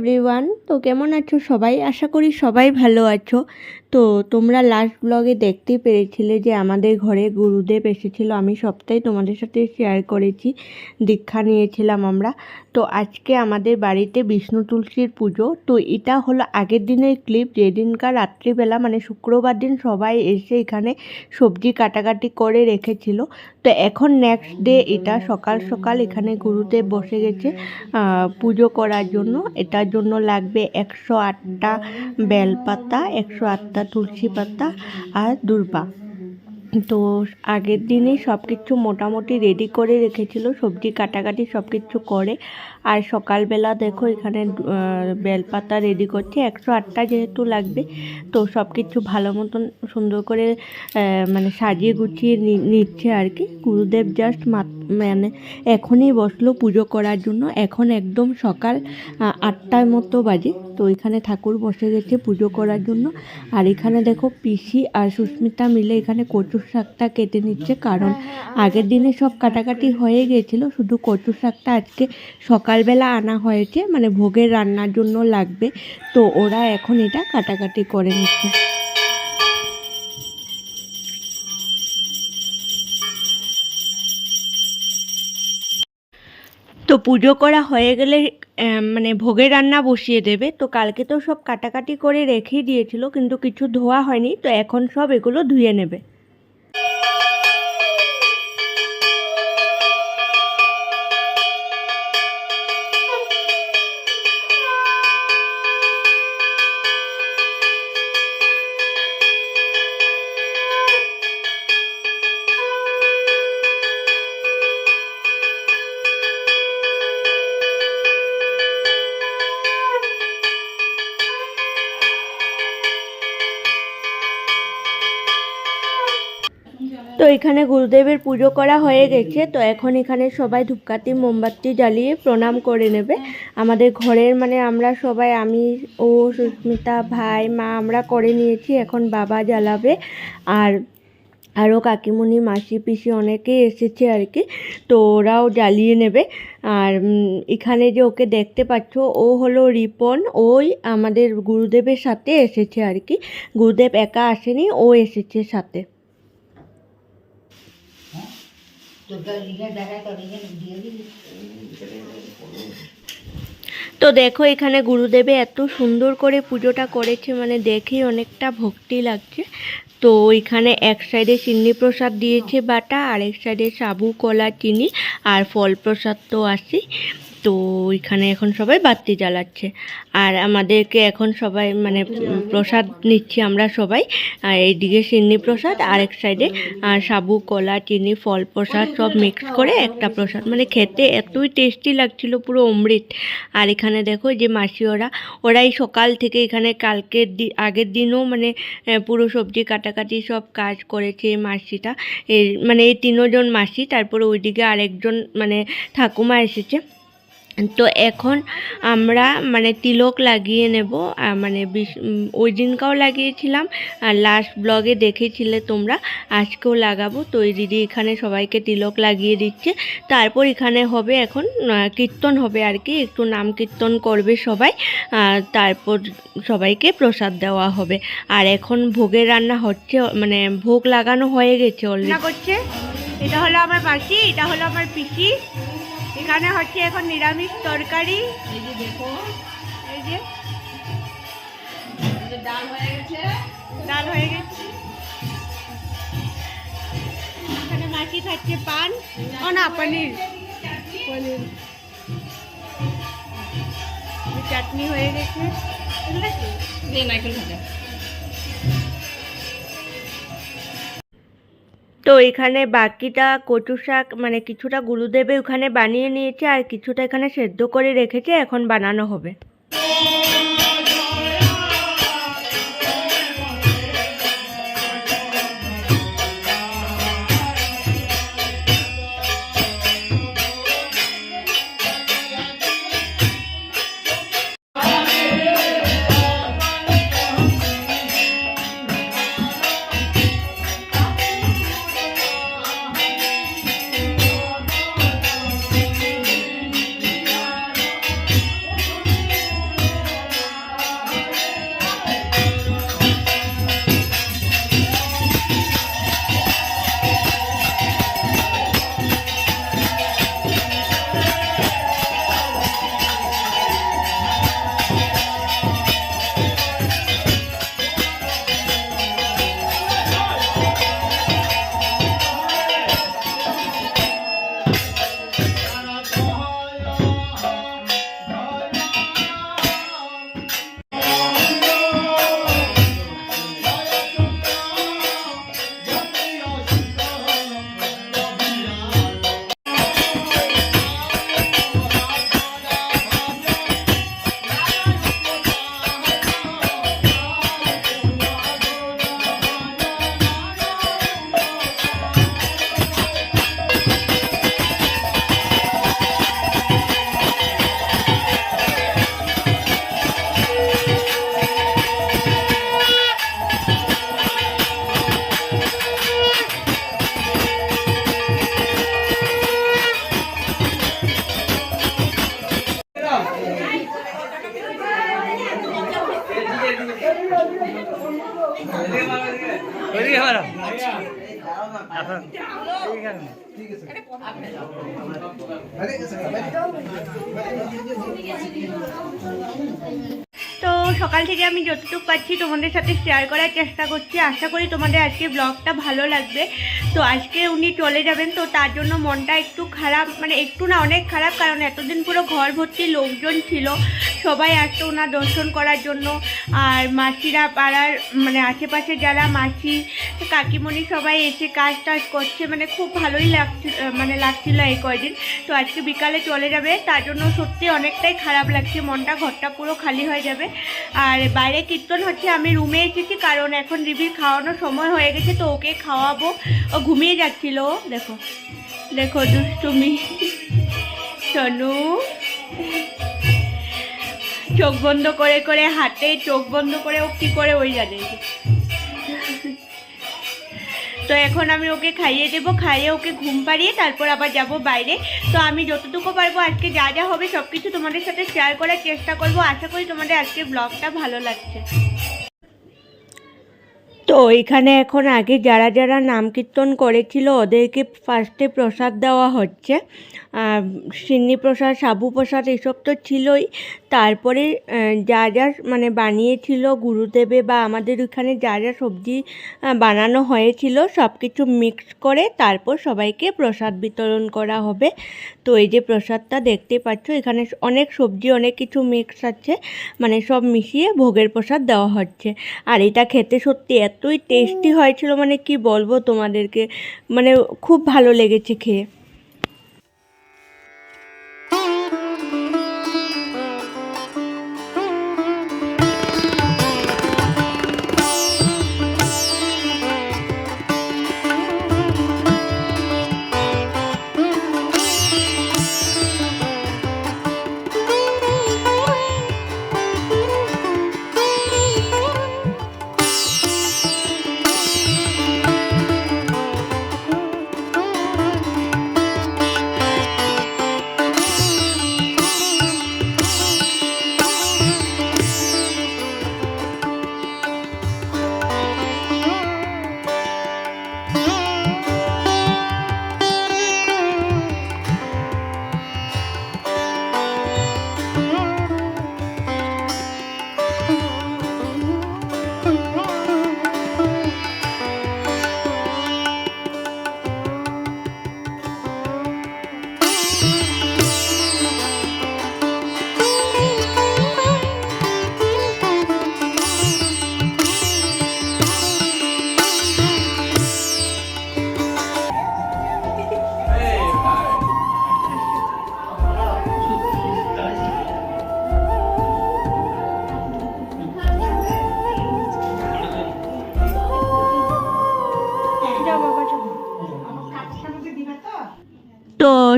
Hello everyone তো কেমন আছো? সবাই? আশা করি সবাই ভালো আছো। তো তোমরা লাস্ট ব্লগে দেখতেই পেরেছিলে যে আমাদের ঘরে গুরুদেব এসেছিল। আমি সপ্তাহে তোমাদের সাথে শেয়ার করেছি। দীক্ষা নিয়েছিলাম আমরা। তো আজকে আমাদের বাড়িতে বিষ্ণু তুলসীর পুজো। তো এটা হলো আগের দিনের ক্লিপ যেদিনকার রাত্রিবেলা মানে শুক্রবার দিন সবাই এসে এখানে সবজি কাটাকাটি করে রেখেছিল। তো এখন নেক্সট ডে এটা সকাল সকাল এখানে গুরুদেব বসে গেছে পুজো করার জন্য। এটার জন্য লাগবে একশো আটটা বেলপাতা, একশো আটটা তুলসী পাতা আর দুর্বা। তো আগের দিনে সব কিছু মোটামুটি রেডি করে রেখেছিল, সবজি কাটাকাটি সব কিছু করে। আর সকালবেলা দেখো এখানে বেলপাতা রেডি করছে। একশো আটটা যেহেতু লাগবে, তো সব কিছু ভালো মতন সুন্দর করে মানে সাজিয়ে গুছিয়ে নিচ্ছে আর কি। গুরুদেব জাস্ট মানে এখনই বসল পুজো করার জন্য। এখন একদম সকাল আটটার মতো বাজে। তো এখানে ঠাকুর বসে গেছে পুজো করার জন্য। আর এখানে দেখো পিসি আর সুস্মিতা মিলে এখানে কচুর শাকটা কেটে নিচ্ছে। কারণ আগের দিনে সব কাটাকাটি হয়ে গেছিল। শুধু কচুর শাকটা আজকে সকালবেলা আনা হয়েছে মানে ভোগের রান্নার জন্য লাগবে। তো ওরা এখন এটা কাটাকাটি করে নিচ্ছে। তো পুজো করা হয়ে গেলে মানে ভোগের রান্না বসিয়ে দেবে। তো কালকে তো সব কাটাকাটি করে রেখেই দিয়েছিল, কিন্তু কিছু ধোয়া হয়নি। তো এখন সব এগুলো ধুয়ে নেবে। তো এখানে গুরুদেবের পুজো করা হয়ে গেছে। তো এখন এখানে সবাই ধূপকাঠি, মোমবাতি জ্বালিয়ে প্রণাম করে নেবে। আমাদের ঘরের মানে আমরা সবাই, আমি, ও, সুস্মিতা, ভাই, মা, আমরা করে নিয়েছি। এখন বাবা জ্বালাবে। আর আরও কাকিমুনি, মাসি, পিসি অনেকেই এসেছে আর কি। তো ওরাও জ্বালিয়ে নেবে। আর এখানে যে ওকে দেখতে পাচ্ছ, ও হলো রিপন। ওই আমাদের গুরুদেবের সাথে এসেছে আর কি। গুরুদেব একা আসেনি, ও এসেছে সাথে। তো দেখো এখানে গুরুদেবে এত সুন্দর করে পুজোটা করেছে মানে দেখেই অনেকটা ভক্তি লাগছে। তো এখানে এক সাইডে চিনি প্রসাদ দিয়েছে বাটা আর এক সাইডে সাবু, কলা, চিনি আর ফল প্রসাদ তো আছে তো এখানে এখন সবাই বাতি জ্বালাচ্ছে। আর আমাদেরকে এখন সবাই মানে প্রসাদ নিচ্ছি আমরা সবাই। আর এইদিকে চিনি প্রসাদ আর এক সাইডে সাবু, কলা, চিনি, ফল প্রসাদ সব মিক্স করে একটা প্রসাদ। মানে খেতে এতই টেস্টি লাগছিল, পুরো অমৃত। আর এখানে দেখো যে মাসি, ওরা, ওরাই সকাল থেকে এখানে কালকের দি, আগের দিনও মানে পুরো সবজি কাটাকাটি সব কাজ করেছে মাসিটা। এই মানে এই তিনজন মাসি, তারপরে ওইদিকে আরেকজন মানে ঠাকুমা এসেছে। তো এখন আমরা মানে তিলক লাগিয়ে নেব মানে ওই দিনকাও লাগিয়েছিলাম আর লাস্ট ব্লগে দেখেছিলে তোমরা আজকেও লাগাবো। তো এই দিদি এখানে সবাইকে তিলক লাগিয়ে দিচ্ছে। তারপর এখানে হবে এখন কীর্তন হবে আর কি একটু নাম কীর্তন করবে সবাই তারপর সবাইকে প্রসাদ দেওয়া হবে। আর এখন ভোগের রান্না হচ্ছে মানে ভোগ লাগানো হয়ে গেছে অলরেডি করছে? এটা হলো আমার মাসি এটা হলো আমার পিসি। এখানে হচ্ছে এখন নিরামিষ তরকারি। ডাল হয়ে গেছে ডাল হয়ে গেছে। এখানে মাসি খাচ্ছে পান। ও না, পনির। পনির। চাটনি হয়ে গেছে। এগুলো কি? ভাজা তো এখানে বাকিটা কচু শাক মানে কিছুটা গুরুদেবে ওখানে বানিয়ে নিয়েছে আর কিছুটা এখানে সেদ্ধ করে রেখেছে, এখন বানানো হবে। Thank you. সকাল থেকে আমি যতটুকু পাচ্ছি তোমাদের সাথে শেয়ার করার চেষ্টা করছি। আশা করি তোমাদের আজকে ব্লগটা ভালো লাগবে। তো আজকে উনি চলে যাবেন, তো তার জন্য মনটা একটু খারাপ মানে একটু না অনেক খারাপ, কারণ এতদিন পুরো ঘর ভর্তি লোকজন ছিল। সবাই আসতো ওনার দর্শন করার জন্য। আর মাসিরা পাড়ার মানে আশেপাশে যারা মাসি, কাকিমণি সবাই এসে কাজ টাজ করছে। মানে খুব ভালোই লাগছিল মানে লাগছিল এই কয়দিন। তো আজকে বিকালে চলে যাবে। তার জন্য সত্যি অনেকটাই খারাপ লাগছে। মনটা ঘরটা পুরো খালি হয়ে যাবে। আর বাইরে কীর্তন হচ্ছে, আমি রুমে এসেছি কারণ এখন রিভির খাওয়ানোর সময় হয়ে গেছে, তো ওকে খাওয়াবো। ও ঘুমিয়ে যাচ্ছিল। দেখো। দেখো দুষ্টুমি। সোনু চোখ বন্ধ করে করে হাতে চোখ বন্ধ করে ও কী করে ওই জানে। তো এখন আমি ওকে খাইয়ে দেব, খাইয়ে ওকে ঘুম পাড়িয়ে তারপর আবার যাব বাইরে। তো আমি যতটুকু পারব আজকে যা যা হবে সব কিছু তোমাদের সাথে শেয়ার করার চেষ্টা করব। আশা করি তোমাদের আজকে ব্লগটা ভালো লাগছে। তো এখানে এখন আগে যারা যারা নাম কীর্তন করেছিল ওদেরকে ফার্স্টে প্রসাদ দেওয়া হচ্ছে। সিন্নি প্রসাদ, সাবু প্রসাদ এসব তো ছিলই। তারপরে যা যা মানে বানিয়েছিল গুরুদেবে বা আমাদের ওখানে যা যা সবজি বানানো হয়েছিল সব কিছু মিক্স করে তারপর সবাইকে প্রসাদ বিতরণ করা হবে। তো এই যে প্রসাদটা দেখতে পাচ্ছ, এখানে অনেক সবজি, অনেক কিছু মিক্স আছে। মানে সব মিশিয়ে ভোগের প্রসাদ দেওয়া হচ্ছে। আর এটা খেতে সত্যি এতই টেস্টি হয়েছিল মানে কি বলব তোমাদেরকে? মানে খুব ভালো লেগেছে খেয়ে।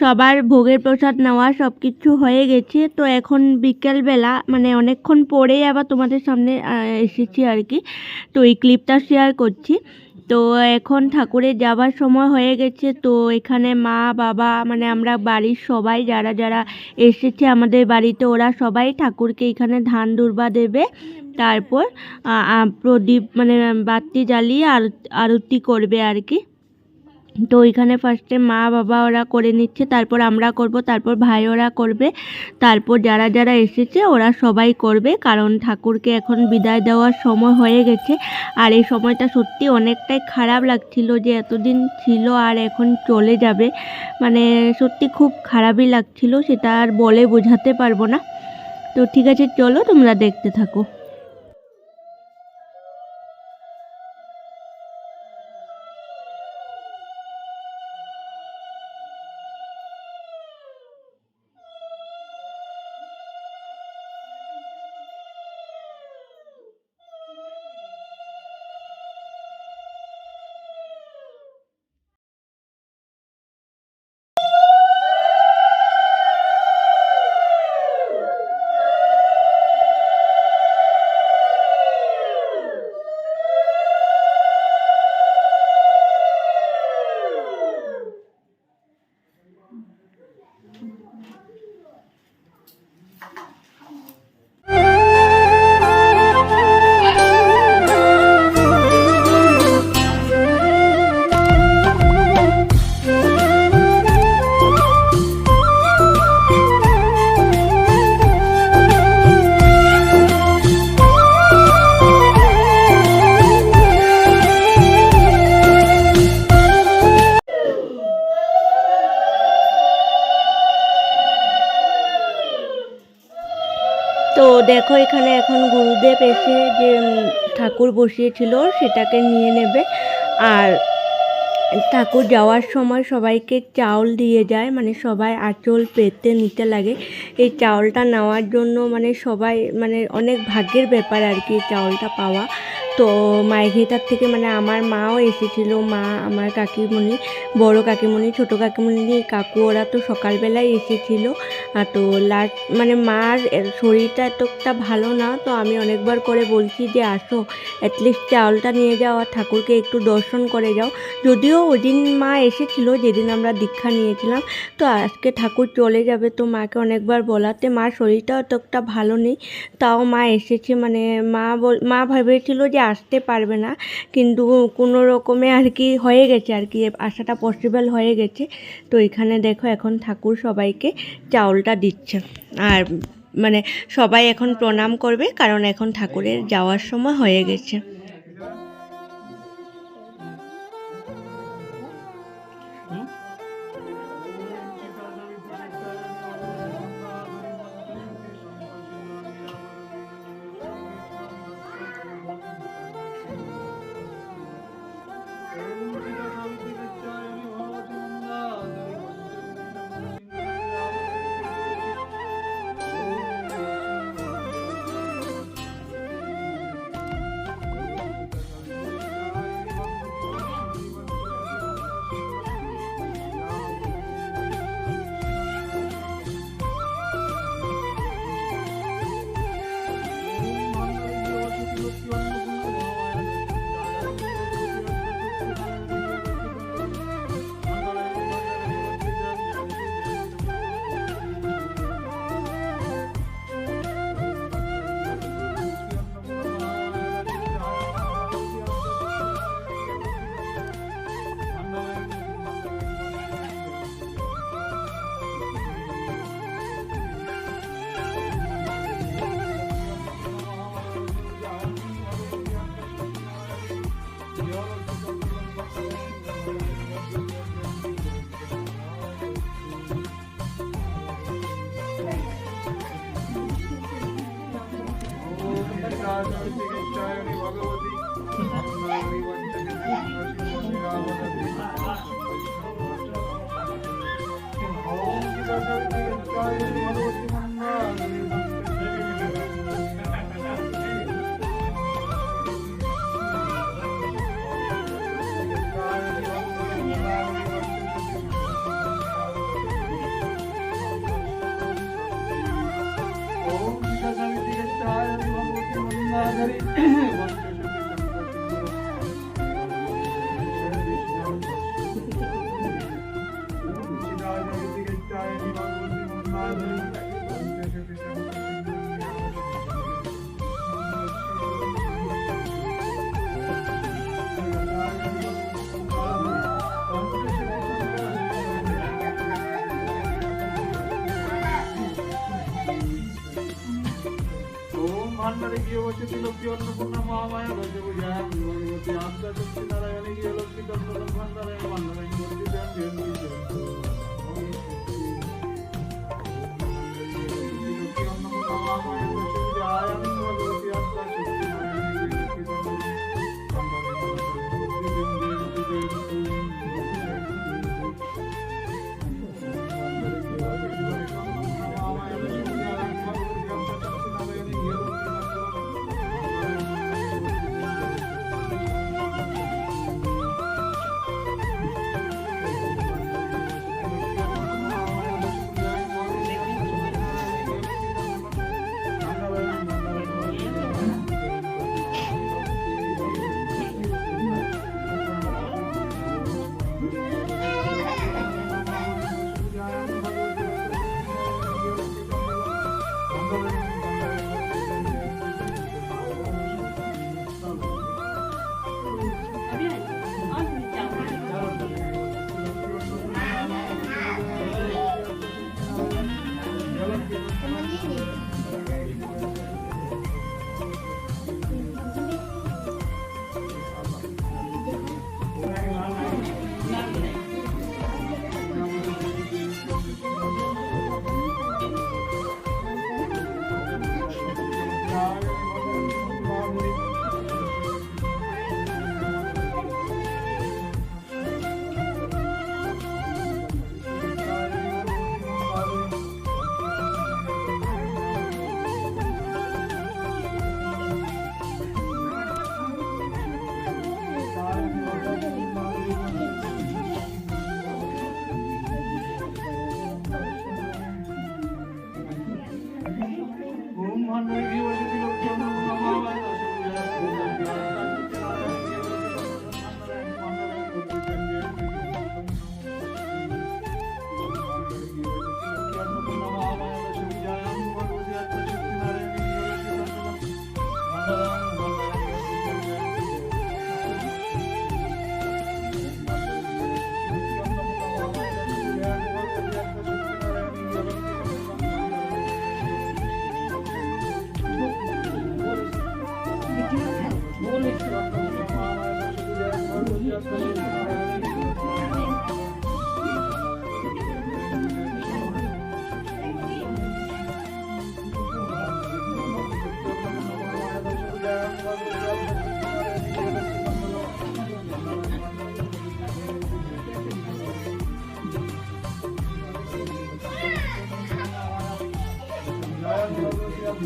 সবার ভোগের প্রসাদ নেওয়া সব কিছু হয়ে গেছে। তো এখন বিকেলবেলা মানে অনেকক্ষণ পরেই আবার তোমাদের সামনে এসেছি আর কি। তো এই ক্লিপটা শেয়ার করছি। তো এখন ঠাকুরের যাবার সময় হয়ে গেছে। তো এখানে মা, বাবা মানে আমরা বাড়ির সবাই, যারা যারা এসেছে আমাদের বাড়িতে, ওরা সবাই ঠাকুরকে এখানে ধান, দুর্বা দেবে। তারপর প্রদীপ মানে বাতি জ্বালিয়ে আরতি আরতি করবে আর কি। তো ওইখানে ফার্স্টে মা, বাবা ওরা করে নিচ্ছে, তারপর আমরা করব, তারপর ভাই ওরা করবে, তারপর যারা যারা এসেছে ওরা সবাই করবে, কারণ ঠাকুরকে এখন বিদায় দেওয়ার সময় হয়ে গেছে। আর এই সময়টা সত্যি অনেকটাই খারাপ লাগছিল যে এতদিন ছিল আর এখন চলে যাবে। মানে সত্যি খুব খারাপই লাগছিল, সেটা আর বলে বোঝাতে পারব না। তো ঠিক আছে, চলো তোমরা দেখতে থাকো। দেখো, এখানে এখন গুরুদেব এসে যে ঠাকুর বসিয়েছিল, সেটাকে নিয়ে নেবে। আর ঠাকুর যাওয়ার সময় সবাইকে চাউল দিয়ে যায় মানে সবাই আঁচল পেতে নিতে লাগে। এই চাউলটা নেওয়ার জন্য মানে সবাই মানে অনেক ভাগ্যের ব্যাপার আর কি চাউলটা পাওয়া। তো মাইঘেটার থেকে মানে আমার মাও এসেছিল, মা, আমার কাকিমণি, বড় কাকিমণি, ছোট কাকিমণি কাকু ওরা তো সকালবেলায় এসেছিল। আর তো লাস্ট মানে মার শরীরটা এতটা ভালো না, তো আমি অনেকবার করে বলছি যে আসো অ্যাটলিস্ট চাউলটা নিয়ে যাও আর ঠাকুরকে একটু দর্শন করে যাও। যদিও ওই দিন মা এসেছিল, যেদিন আমরা দীক্ষা নিয়েছিলাম। তো আজকে ঠাকুর চলে যাবে তো মাকে অনেকবার বলাতে। মার শরীরটা অতটা ভালো নেই, তাও মা এসেছে। মানে মা বল, মা ভেবেছিল যে আসতে পারবে না। কিন্তু কোনো রকমে আর কি হয়ে গেছে আর কি, আসাটা পসিবল হয়ে গেছে। তো এখানে দেখো এখন ঠাকুর সবাইকে চাউলটা দিচ্ছে। আর মানে সবাই এখন প্রণাম করবে, কারণ এখন ঠাকুরের যাওয়ার সময় হয়ে গেছে। ভগবতী 嗯。भगवती तिलोक्ति और अन्नपूर्णा महामाया भजभुजा भगवती आपका नारायणी की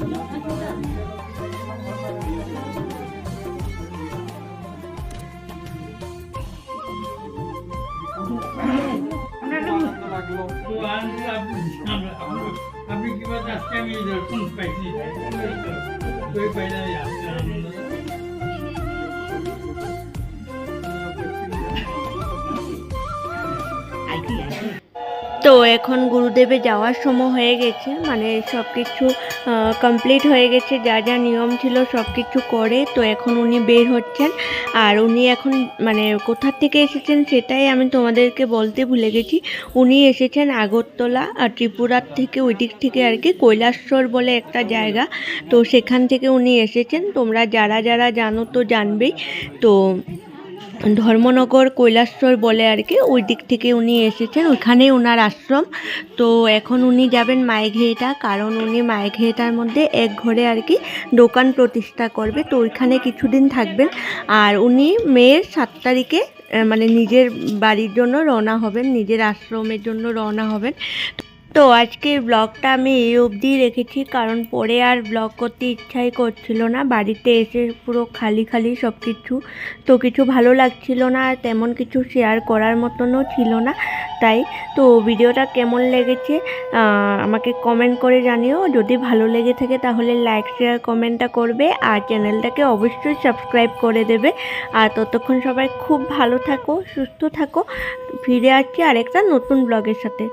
লাগল তো এখন গুরুদেবে যাওয়ার সময় হয়ে গেছে মানে সব কিছু কমপ্লিট হয়ে গেছে, যা যা নিয়ম ছিল সব কিছু করে, তো এখন উনি বের হচ্ছেন। আর উনি এখন মানে কোথার থেকে এসেছেন সেটাই আমি তোমাদেরকে বলতে ভুলে গেছি। উনি এসেছেন আগরতলা আর ত্রিপুরার থেকে ওই দিক থেকে আর কি, কৈলাসর বলে একটা জায়গা। তো সেখান থেকে উনি এসেছেন। তোমরা যারা যারা জানো তো জানবেই। তো ধর্মনগর কৈলাসর বলে আর কি, ওই দিক থেকে উনি এসেছেন। ওইখানেই ওনার আশ্রম। তো এখন উনি যাবেন মাইঘেটা কারণ উনি মাইঘেটার মধ্যে এক ঘরে আর কি দোকান প্রতিষ্ঠা করবে। তো ওইখানে কিছুদিন থাকবেন। আর উনি মেয়ের সাত তারিখে মানে নিজের বাড়ির জন্য রওনা হবেন, নিজের আশ্রমের জন্য রওনা হবেন। তো আজকে ব্লগটা আমি এই অবধি রেখেছি, কারণ পরে আর ব্লগ করতে ইচ্ছাই করছিল না। বাড়িতে এসে পুরো খালি খালি সব কিছু তো কিছু ভালো লাগছিল না, আর তেমন কিছু শেয়ার করার মতনও ছিল না। তাই, তো ভিডিওটা কেমন লেগেছে আমাকে কমেন্ট করে জানিও। যদি ভালো লেগে থাকে তাহলে লাইক শেয়ার কমেন্টটা করবে, আর চ্যানেলটাকে অবশ্যই সাবস্ক্রাইব করে দেবে। আর ততক্ষণ সবাই খুব ভালো থাকো, সুস্থ থাকো। ফিরে আসছি আরেকটা নতুন ব্লগের সাথে।